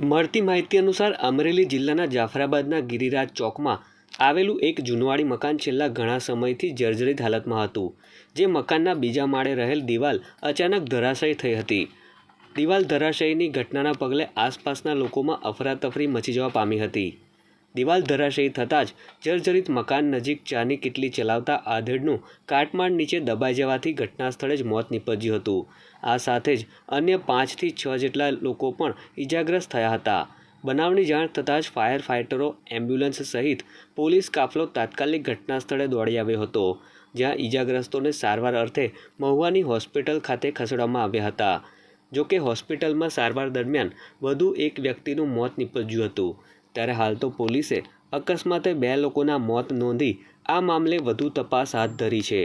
મળતી માહિતી અનુસાર અમરેલી જિલ્લાના જાફરાબાદના ગિરિરાજ ચોકમાં આવેલું એક જૂનવાડી મકાન છેલ્લા ઘણા સમયથી જર્જરિત હાલતમાં હતું, જે મકાનના બીજા માળે રહેલ દિવાલ અચાનક ધરાશયી થઈ હતી. દિવાલ ધરાશયીની ઘટનાના પગલે આસપાસના લોકોમાં અફરાતફરી મચી જવા પામી હતી. દિવાલ ધરાશયી થતાં જ જર્જરિત મકાન નજીક ચાની કીટલી ચલાવતા આધેડનું કાટમાળ નીચે દબાઈ જવાથી ઘટના સ્થળે જ મોત નીપજ્યું હતું. આ સાથે જ અન્ય પાંચથી છ જેટલા લોકો પણ ઈજાગ્રસ્ત થયા હતા. બનાવની જાણ થતાં જ ફાયર ફાઇટરો એમ્બ્યુલન્સ સહિત પોલીસ કાફલો તાત્કાલિક ઘટના સ્થળે દોડી આવ્યો હતો, જ્યાં ઈજાગ્રસ્તોને સારવાર અર્થે મહુવાની હોસ્પિટલ ખાતે ખસેડવામાં આવ્યા હતા. જોકે હોસ્પિટલમાં સારવાર દરમિયાન વધુ એક વ્યક્તિનું મોત નીપજ્યું હતું. ત્યારે હાલ તો પોલીસે અકસ્માતે બે લોકોના મોત નોંધી આ મામલે વધુ તપાસ હાથ ધરી છે.